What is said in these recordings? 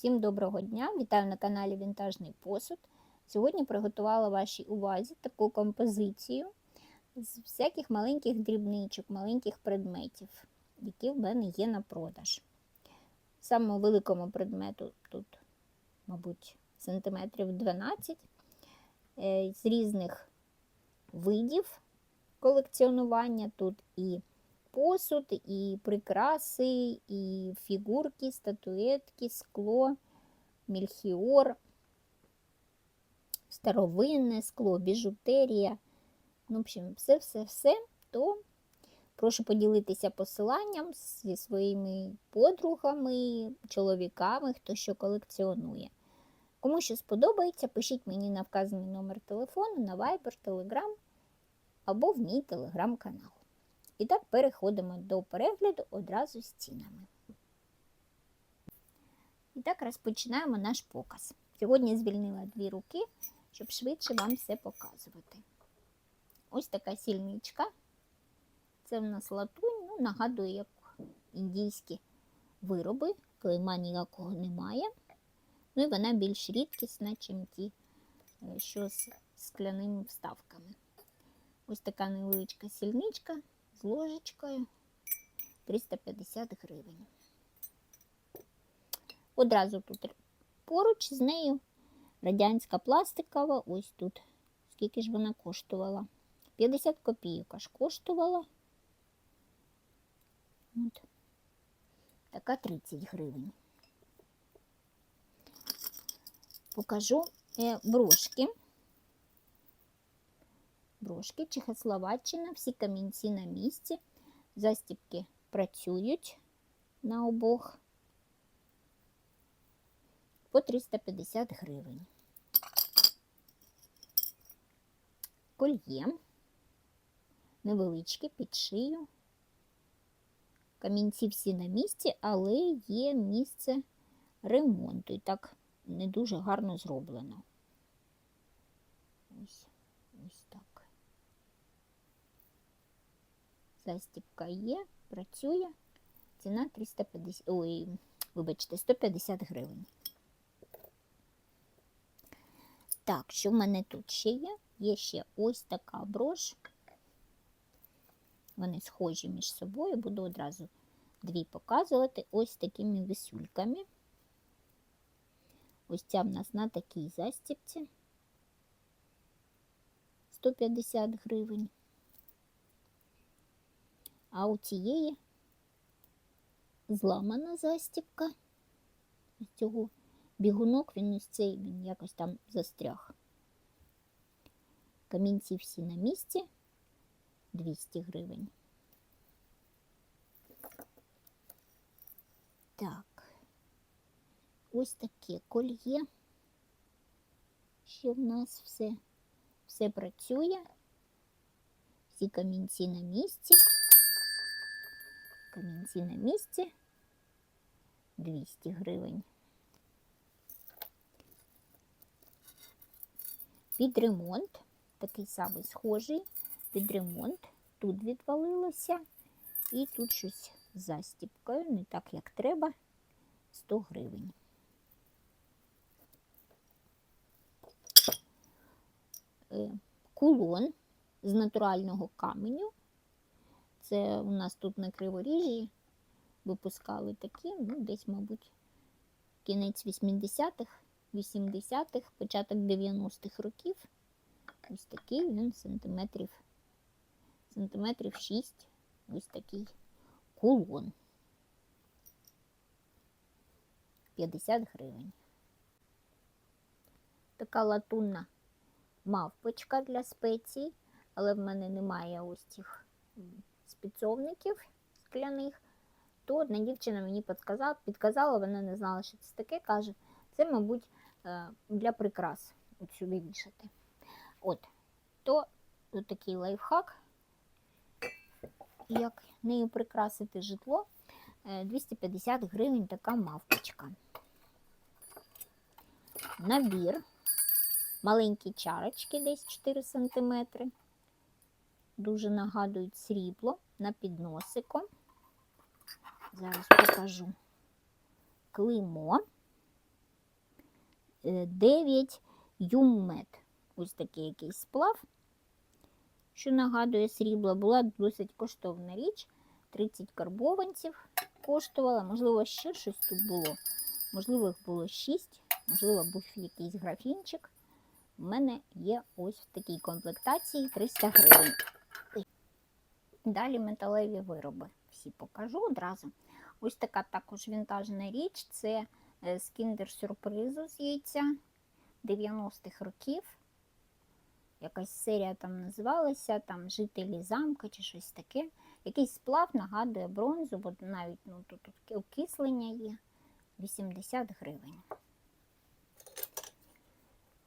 Всім доброго дня! Вітаю на каналі Вінтажний посуд. Сьогодні приготувала вашій увазі таку композицію з всяких маленьких дрібничок, маленьких предметів, які в мене є на продаж. Самому великому предмету тут, мабуть, сантиметрів 12 е, з різних видів колекціонування. Тут і посуд, і прикраси, і фігурки, статуетки, скло, мільхіор, старовинне скло, біжутерія. Ну, в общем, все-все-все, то прошу поділитися посиланням зі своїми подругами, чоловіками, хто що колекціонує. Кому що сподобається, пишіть мені на вказаний номер телефону на Viber, Telegram або в мій телеграм-канал. І так переходимо до перегляду одразу з цінами. І так розпочинаємо наш показ. Сьогодні звільнила дві руки, щоб швидше вам все показувати. Ось така сільничка. Це в нас латунь, ну, нагадує, як індійські вироби, клейма ніякого немає. Ну і вона більш рідкісна, ніж ті, що з скляними вставками. Ось така невеличка сільничка з ложечкою 350 гривень. Одразу тут поруч з нею радянська пластикова, ось тут. Скільки ж вона коштувала? 50 копійок аж коштувала. От. Така 30 гривень. Покажу е, брошки. Брошки, Чехословаччина, всі камінці на місці. Застібки працюють на обох по 350 гривень. Кольє, невеличке під шию. Камінці всі на місці, але є місце ремонту. І так не дуже гарно зроблено. Ось, ось так. Застібка є, працює. Ціна 350, ой, вибачте, 150 гривень. Так, що в мене тут ще є? Є ще ось така брош. Вони схожі між собою, буду одразу дві показувати ось такими висюльками. Ось ця в нас на такій застіпці 150 гривень. А у цієї зламана застіпка. Ось цього бігунок, він ось цей, він якось там застряг. Камінці всі на місці 200 гривень. Так, ось таке кольє. Ще в нас все, все працює. Всі камінці на місці. Камінці на місці 200 гривень. Під ремонт, такий самий схожий, під ремонт. Тут відвалилося, і тут щось застіпкою, не так, як треба, 100 гривень. Е, кулон з натурального каменю. Це у нас тут на Криворіжжі випускали такі, ну, десь, мабуть, кінець 80-х, 80-х, початок 90-х років. Ось такий він сантиметрів, сантиметрів 6, ось такий кулон. 50 гривень. Така латунна мавпочка для спецій, але в мене немає ось цих спецовників скляних, то одна дівчина мені підказала, підказала, вона не знала, що це таке, каже, це, мабуть, для прикрас от сюди вішати. От, то тут такий лайфхак, як нею прикрасити житло. 250 гривень така мавпочка. Набір, маленькі чарочки, десь 4 см. Дуже нагадують срібло на підносику. Зараз покажу клеймо. 9 юммет. Ось такий якийсь сплав, що нагадує срібло, була досить коштовна річ. 30 карбованців коштувала, можливо, ще щось тут було. Можливо, їх було 6, можливо, був якийсь графінчик. У мене є ось в такій комплектації 300 гривень. Далі металеві вироби. Всі покажу одразу. Ось така також вінтажна річ. Це е, з кіндер-сюрпризу з яйця 90-х років. Якась серія там називалася, там жителі замка чи щось таке. Якийсь сплав нагадує бронзу, бо навіть ну, тут окислення є. 80 гривень.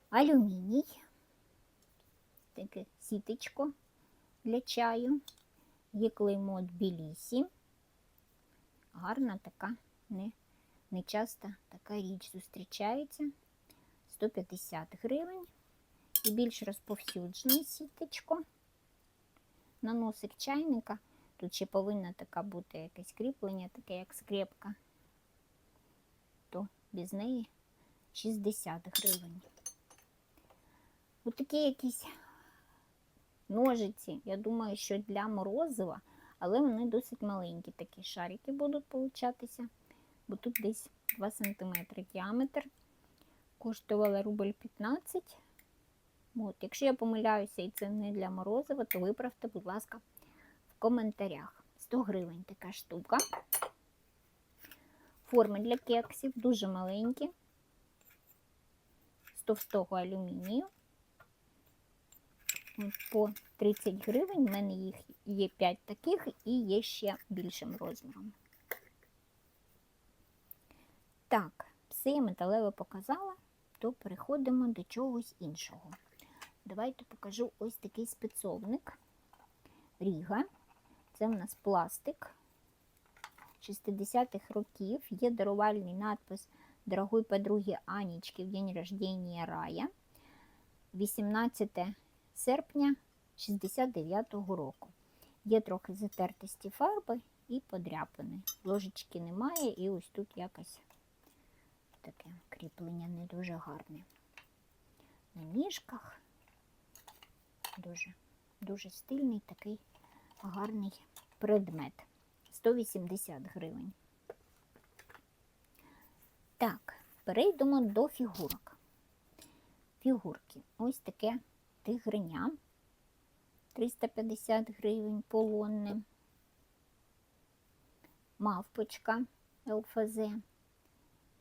Алюміній. Таке сіточко для чаю. Є клеймо Тбілісі. Гарна така, не, не часто така річ зустрічається. 150 гривень. І більш розповсюджене сіточко. На носик чайника. Тут ще повинна така бути якесь кріплення, таке як скрепка. То без неї 60 гривень. Ось такі якісь ножиці. Я думаю, що для морозива, але вони досить маленькі. Такі шарики будуть получатися, бо тут десь 2 см діаметр. Коштувала рубль 15. От, якщо я помиляюся і це не для морозива, то виправте, будь ласка, в коментарях. 100 гривень така штука. Форми для кексів дуже маленькі. З товстого алюмінію. По 30 гривень. У мене їх є 5 таких і є ще більшим розміром. Так, все я металеве показала, то переходимо до чогось іншого. Давайте покажу ось такий спецовник Ріга. Це в нас пластик 60-х років. Є дарувальний надпис Дорогой подруги Анічки в день рождения Рая. 18 серпня 69-го року. Є трохи затертості фарби і подряпини. Ложечки немає, і ось тут якось таке кріплення не дуже гарне. На ніжках дуже, дуже стильний такий гарний предмет. 180 гривень. Так, перейдемо до фігурок. Фігурки. Ось таке тигриня. 350 гривень полонне. Мавпочка ЛФЗ.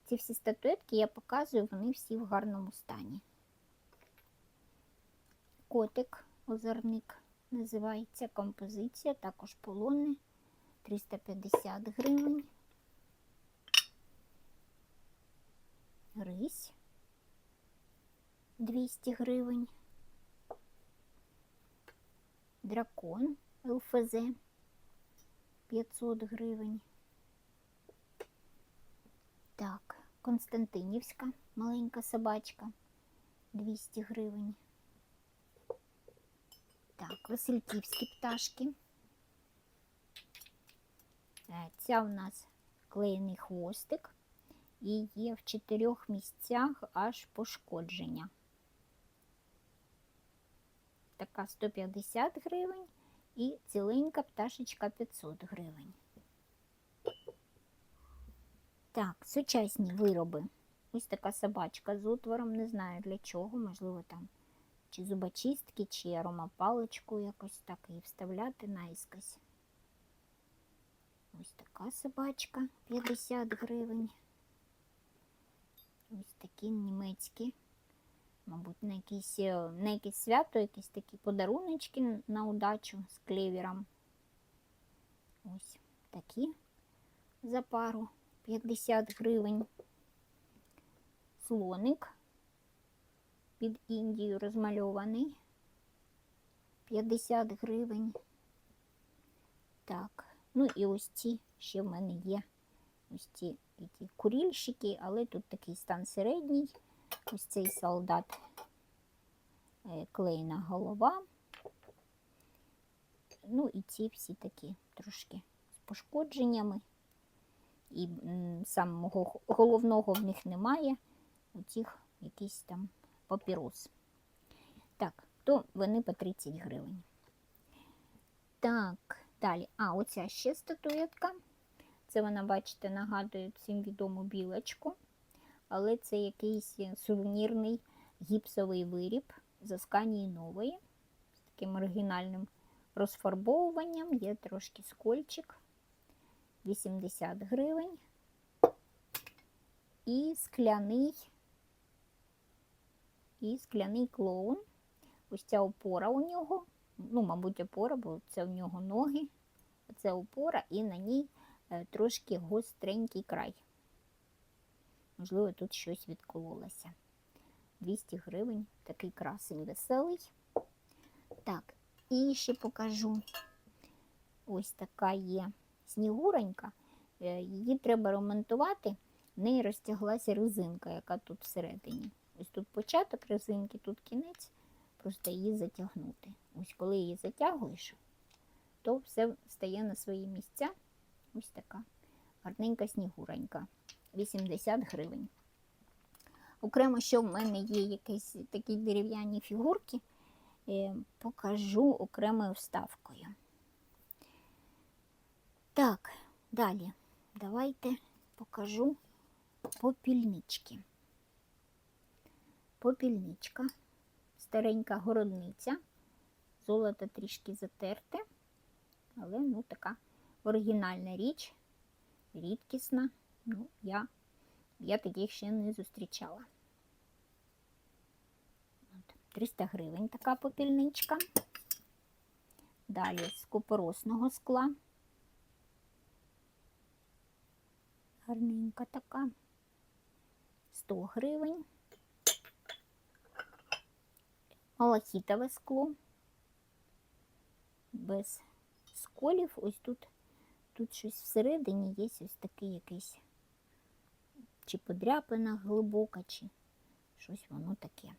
Ці всі статуетки я показую, вони всі в гарному стані. Котик, озорник називається композиція, також полонне 350 гривень. Рись 200 гривень. Дракон ЛФЗ 500 гривень. Так, Константинівська маленька собачка 200 гривень. Так, Васильківські пташки. Е, Ця у нас клеєний хвостик і є в чотирьох місцях аж пошкодження. Така 150 гривень і ціленька пташечка 500 гривень. Так, сучасні вироби. Ось така собачка з отвором, не знаю для чого, можливо, там чи зубочистки, чи аромапаличку якось так її вставляти наїскось. Ось така собачка 50 гривень. Ось такі німецькі. Мабуть, на якісь, е, на якесь свято, якісь такі подаруночки на удачу з клевером. Ось такі за пару 50 гривень. Слоник під Індію розмальований. 50 гривень. Так, ну і ось ці ще в мене є ось ці які курільщики, але тут такий стан середній. Ось цей солдат е, клейна голова. Ну і ці всі такі трошки з пошкодженнями. І самого головного в них немає. У цих якийсь там папірос. Так, то вони по 30 гривень. Так, далі. А, оця ще статуетка. Це вона, бачите, нагадує всім відому білочку. Але це якийсь сувенірний гіпсовий виріб з Асканії нової. З таким оригінальним розфарбовуванням. Є трошки скольчик. 80 гривень. І скляний, і скляний клоун. Ось ця опора у нього. Ну, мабуть, опора, бо це в нього ноги. Це опора, і на ній е, трошки гостренький край. Можливо, тут щось відкололося. 200 гривень, такий красень веселий. Так, і ще покажу. Ось така є снігуренька. Е, Її треба ремонтувати. В неї розтяглася резинка, яка тут всередині. Ось тут початок резинки, тут кінець, просто її затягнути. Ось коли її затягуєш, то все стає на свої місця. Ось така гарненька снігуренька. 80 гривень. Окремо, що в мене є якісь такі дерев'яні фігурки, е, покажу окремою вставкою. Так, далі. Давайте покажу попільнички. Попільничка, старенька городниця, золото трішки затерте, але ну така оригінальна річ, рідкісна. Ну, я, я таких ще не зустрічала. От, 300 гривень така попільничка. Далі з купоросного скла. Гарненька така. 100 гривень. Малахітове скло. Без сколів. Ось тут, тут щось всередині є ось такий якийсь чи подряпина глибока, чи щось воно таке.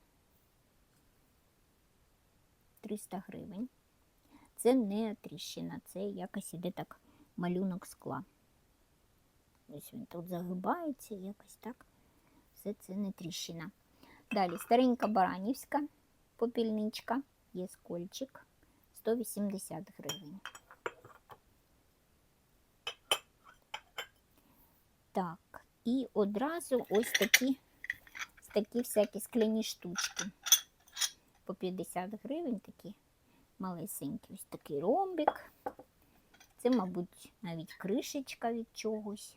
300 гривень. Це не тріщина, це якось іде так малюнок скла. Ось він тут загибається, якось так. Все це не тріщина. Далі старенька баранівська попільничка, є скольчик 180 гривень. Так, і одразу ось такі, такі всякі скляні штучки. По 50 гривень такі малесенькі. Ось такий ромбик. Це, мабуть, навіть кришечка від чогось.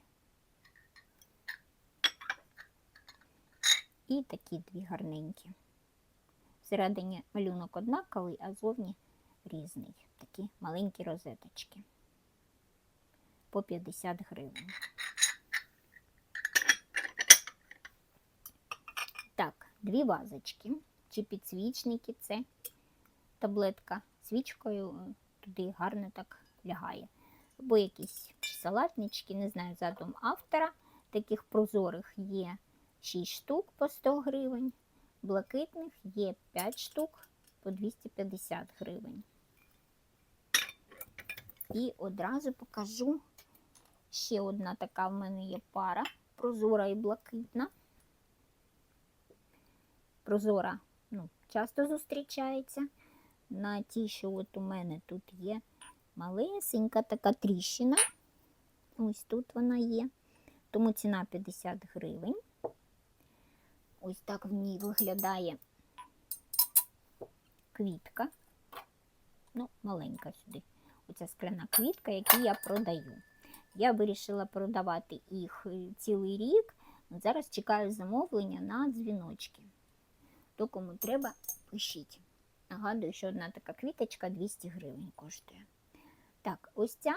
І такі дві гарненькі. Всередині малюнок однаковий, а зовні різний. Такі маленькі розеточки. По 50 гривень. Так, дві вазочки чи підсвічники. Це таблетка свічкою е, туди гарно так лягає. Або якісь салатнички, не знаю, задум автора. Таких прозорих є 6 штук по 100 гривень, блакитних є 5 штук по 250 гривень. І одразу покажу ще одна така в мене є пара, прозора і блакитна. Прозора ну, часто зустрічається. На ті, що от у мене тут є малесенька така тріщина. Ось тут вона є. Тому ціна 50 гривень. Ось так в ній виглядає квітка. Ну, маленька сюди. Оця скляна квітка, яку я продаю. Я вирішила продавати їх е, цілий рік. Зараз чекаю замовлення на дзвіночки. То кому треба, пишіть. Нагадую, що одна така квіточка 200 гривень коштує. Так, ось ця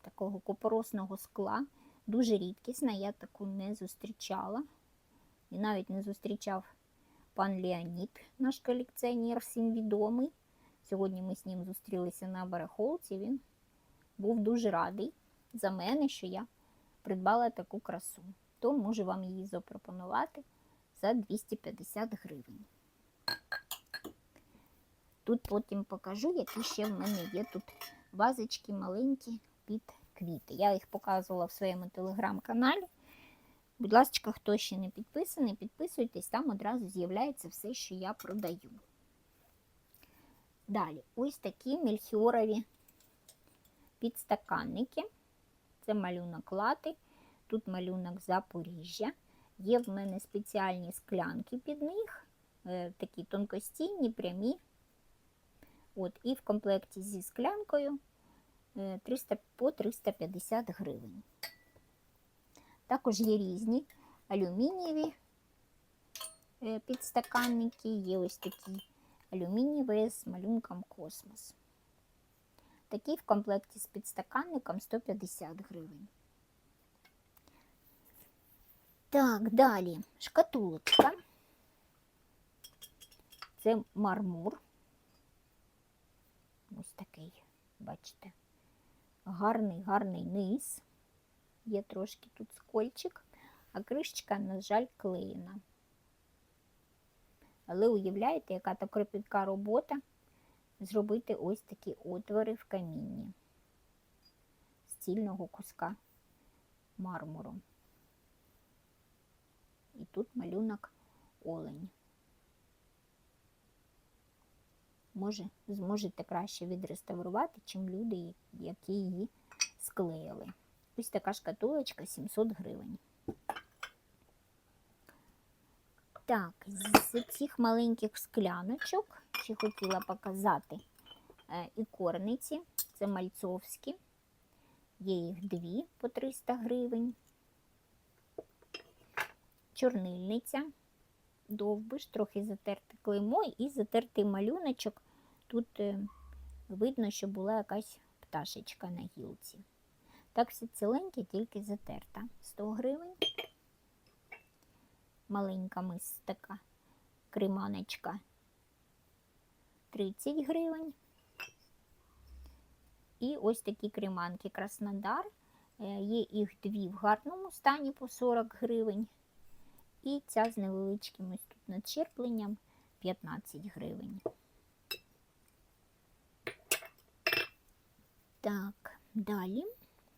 такого купоросного скла, дуже рідкісна, я таку не зустрічала. І навіть не зустрічав пан Леонід, наш колекціонер, всім відомий. Сьогодні ми з ним зустрілися на барахолці. Він був дуже радий за мене, що я придбала таку красу. То можу вам її запропонувати за 250 гривень. Тут потім покажу, які ще в мене є тут вазочки маленькі під квіти. Я їх показувала в своєму телеграм-каналі. Будь ласка, хто ще не підписаний, підписуйтесь, там одразу з'являється все, що я продаю. Далі, ось такі мельхіорові підстаканники. Це малюнок лати, тут малюнок Запоріжжя. Є в мене спеціальні склянки під них, е, такі тонкостінні, прямі. От, І в комплекті зі склянкою е, 300, по 350 гривень. Також є різні алюмінієві е, підстаканники, є ось такі алюмінієві з малюнком космос. Такі в комплекті з підстаканником 150 гривень. Так, далі шкатулочка. Це мармур. Ось такий, бачите, гарний, гарний низ. Є трошки тут скольчик, а кришечка, на жаль, клеєна. Але уявляєте, яка то кропітка робота зробити ось такі отвори в камінні з цільного куска мармуру. І тут малюнок олень. Може, зможете краще відреставрувати, чим люди, які її склеїли. Ось така шкатулочка 700 гривень. Так, з цих маленьких скляночок ще хотіла показати е, і. Це мальцовські. Є їх дві по 300 гривень. Чорнильниця, довбиш, трохи затерте клеймо і затертий малюночок. Тут е, видно, що була якась пташечка на гілці. Так все ціленьке, тільки затерта. 100 гривень. Маленька мис така креманочка 30 гривень. І ось такі креманки Краснодар. Е, Є їх дві в гарному стані по 40 гривень. І ця з невеличким ось тут надчерпленням 15 гривень. Так, далі,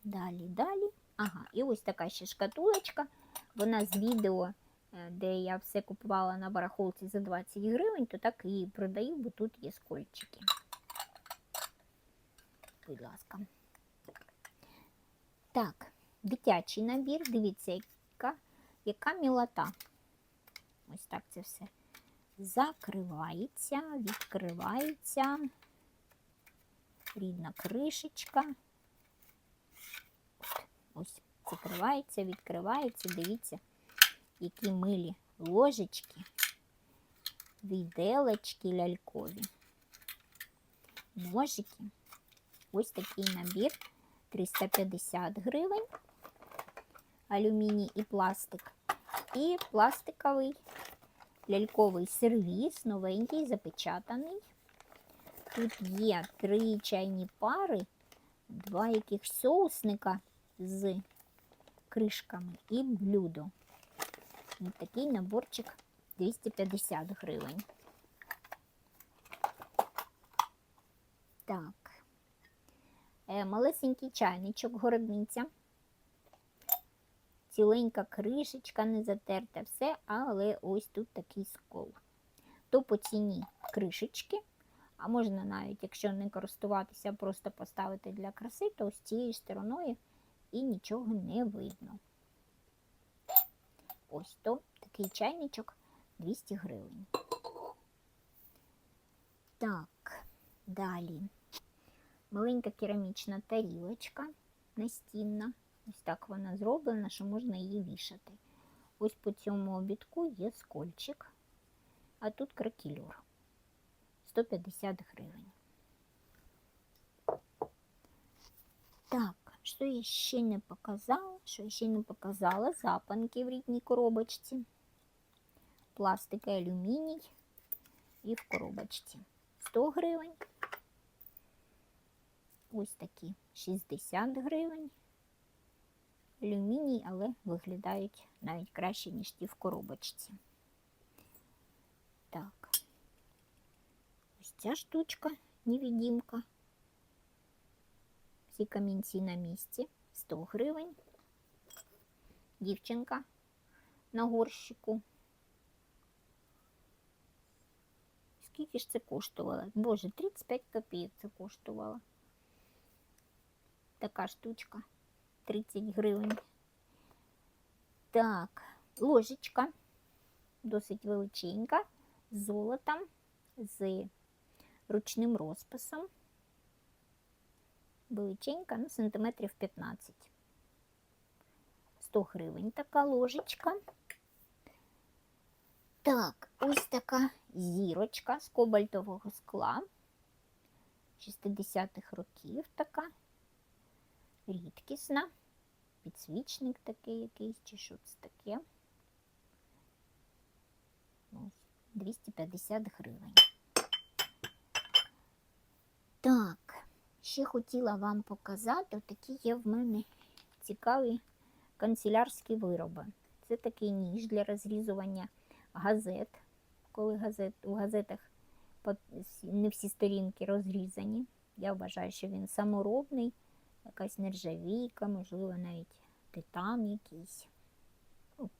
далі, далі. Ага, і ось така ще шкатулочка. Вона з відео, е, де я все купувала на барахолці за 20 гривень, то так і продаю, бо тут є скольчики. Будь ласка. Так, дитячий набір. Дивіться, яка, яка мілота. Ось так це все закривається, відкривається. Рідна кришечка. Ось закривається, відкривається. Дивіться, які милі ложечки, віделочки лялькові, ножики. Ось такий набір 350 гривень, алюміній і пластик. І пластиковий ляльковий сервіс, новенький, запечатаний. Тут є три чайні пари, два яких соусника з кришками і блюдо. Ось такий наборчик 250 гривень. Так, Е, малесенький чайничок, городниця. Ціленька кришечка, не затерте все, але ось тут такий скол. То по ціні кришечки, а можна навіть, якщо не користуватися, просто поставити для краси, то з цією стороною і нічого не видно. Ось то такий чайничок 200 гривень. Так, далі. Маленька керамічна тарілочка настінна. Ось так вона зроблена, що можна її вішати. Ось по цьому обідку є скольчик, а тут кракелюр 150 гривень. Так, що я ще не показала? Що я ще не показала? Запанки в рідній коробочці. Пластик і алюміній і в коробочці. 100 гривень. Ось такі 60 гривень. Алюміній, але виглядають навіть краще, ніж ті в коробочці. Так, ось ця штучка, невидимка. Всі камінці на місці. 100 гривень. Дівчинка на горщику. Скільки ж це коштувало? Боже, 35 копійок це коштувало. Така штучка. 30 гривень. Так, ложечка досить величенька, з золотом, з ручним розписом. Величенька, ну, сантиметрів 15. 100 гривень така ложечка. Так, ось така зірочка з кобальтового скла. 60-х років така. Рідкісна. Підсвічник такий якийсь, чи що це таке. Ось, 250 гривень. Так, ще хотіла вам показати, такі є в мене цікаві канцелярські вироби. Це такий ніж для розрізування газет, коли газет, у газетах не всі сторінки розрізані. Я вважаю, що він саморобний, якась нержавійка, можливо, навіть титан якийсь.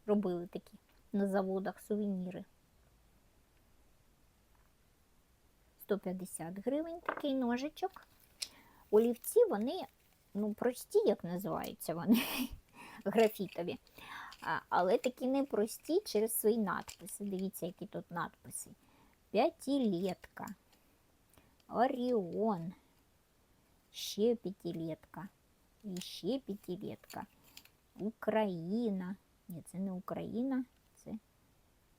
Робили такі на заводах сувеніри. 150 гривень такий ножичок. Олівці вони, ну, прості, як називаються вони, графітові. Але такі непрості через свої надписи. Дивіться, які тут надписи. П'ятилетка. Оріон. Ще п'ятилетка. І ще п'ятилетка. Україна. Ні, це не Україна, це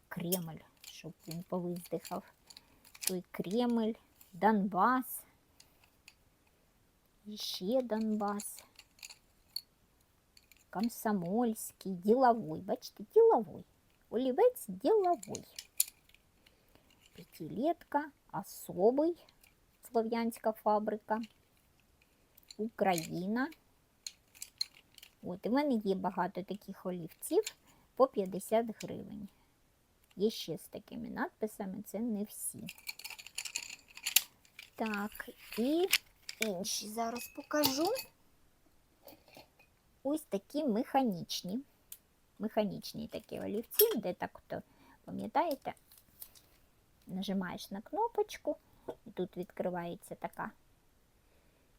Кремль, щоб він повиздихав. Той Кремль, Донбас. І ще Донбас. Комсомольський, діловой. Бачите, діловой. Олівець діловой. П'ятилетка, особий, слов'янська фабрика, Україна. От, і мене є багато таких олівців по 50 гривень. Є ще з такими надписами, це не всі. Так, і інші зараз покажу. Ось такі механічні. Механічні такі олівці, де так от, пам'ятаєте, нажимаєш на кнопочку, і тут відкривається така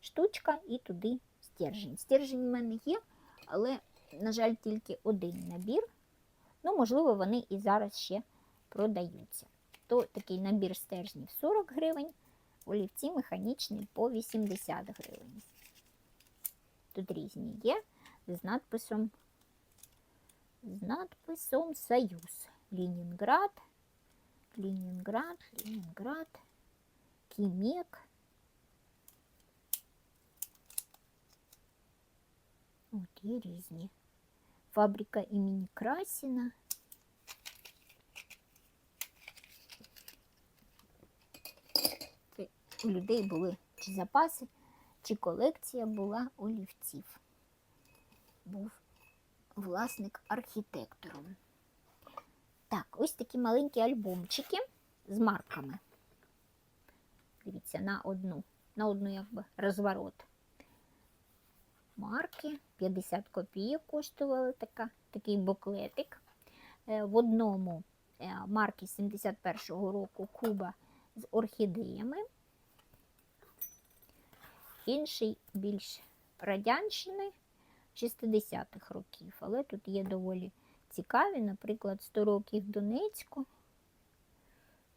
штучка, і туди стержень. Стержень в мене є, але, на жаль, тільки один набір. Ну, можливо, вони і зараз ще продаються. То такий набір стержнів 40 гривень, олівці механічні по 80 гривень. Тут різні є з надписом, з надписом Союз. Ленінград, Ленінград, Ленінград, Кімек. Є різні. Фабрика імені Красіна. У людей були чи запаси, чи колекція була олівців. Був власник архітектором. Так, ось такі маленькі альбомчики з марками. Дивіться, на одну, на одну якби розворот. Марки 50 копійок коштували така, такий буклетик. Е, В одному е, марки 71-го року Куба з орхідеями. Інший більш радянщини 60-х років, але тут є доволі цікаві, наприклад, 100 років Донецьку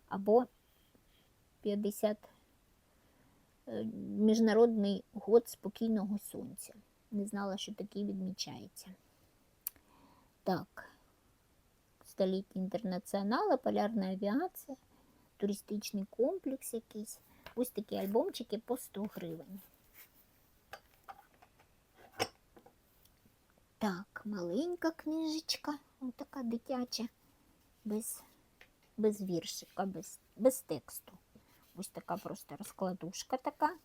або 50 е, Міжнародний год спокійного сонця. Не знала, що такий відмічається. Так, століття інтернаціонала, полярна авіація, туристичний комплекс якийсь. Ось такі альбомчики по 100 гривень. Так, маленька книжечка, ось така дитяча, без, без віршика, без, без тексту. Ось така просто розкладушка така.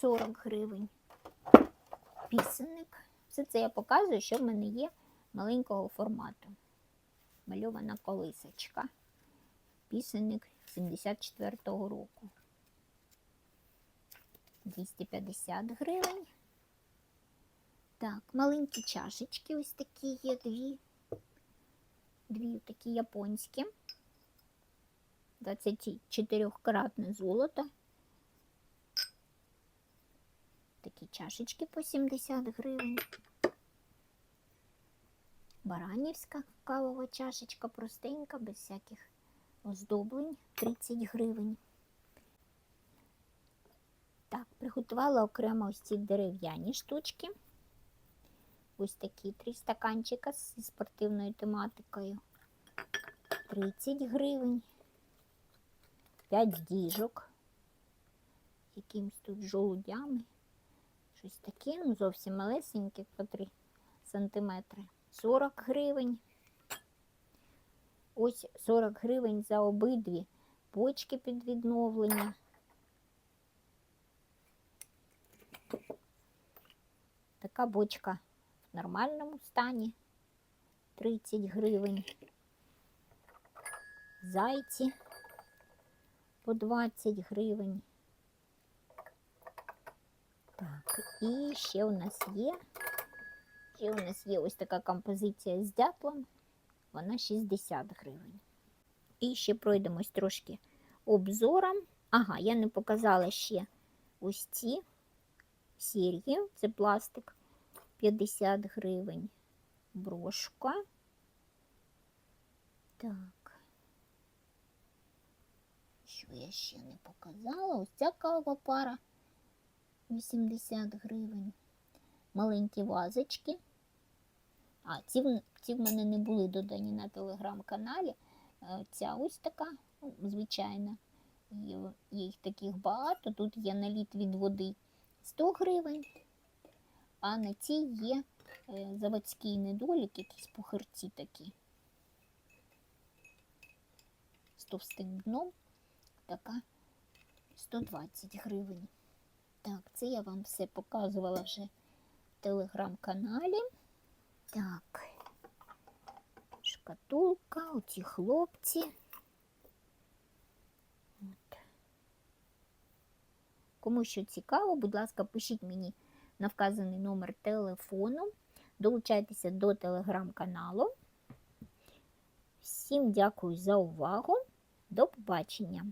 40 гривень. Пісенник. Все це я показую, що в мене є маленького формату. Мальована колисочка. Пісенник 74-го року. 250 гривень. Так, маленькі чашечки ось такі є дві. Дві такі японські. 24-кратне золото. Такі чашечки по 70 гривень. Баранівська кавова чашечка простенька, без всяких оздоблень 30 гривень. Так, приготувала окремо ось ці дерев'яні штучки. Ось такі три стаканчика зі спортивною тематикою. 30 гривень. 5 діжок. Якимсь тут жолудями. Щось таке, ну зовсім малесеньке, по 3 сантиметри. 40 гривень. Ось 40 гривень за обидві почки під відновлення. Така бочка в нормальному стані 30 гривень. Зайці по 20 гривень. І ще у нас є. Ще у нас є ось така композиція з дятлом. Вона 60 гривень. І ще пройдемось трошки обзором. Ага, я не показала ще ось ці серії. Це пластик 50 гривень. Брошка. Так. Що я ще не показала? Ось ця кава пара 80 гривень. Маленькі вазочки. А, ці, ці в мене не були додані на телеграм-каналі. Е, Ця ось така, ну, звичайна. Їх таких багато. Тут є наліт від води 100 гривень, а на цій є е, заводський недолік, якісь пухарці такі. З товстим дном. Така 120 гривень. Так, це я вам все показувала вже в телеграм-каналі. Так, шкатулка, оці хлопці. От. Кому що цікаво, будь ласка, пишіть мені на вказаний номер телефону. Долучайтеся до телеграм-каналу. Всім дякую за увагу. До побачення!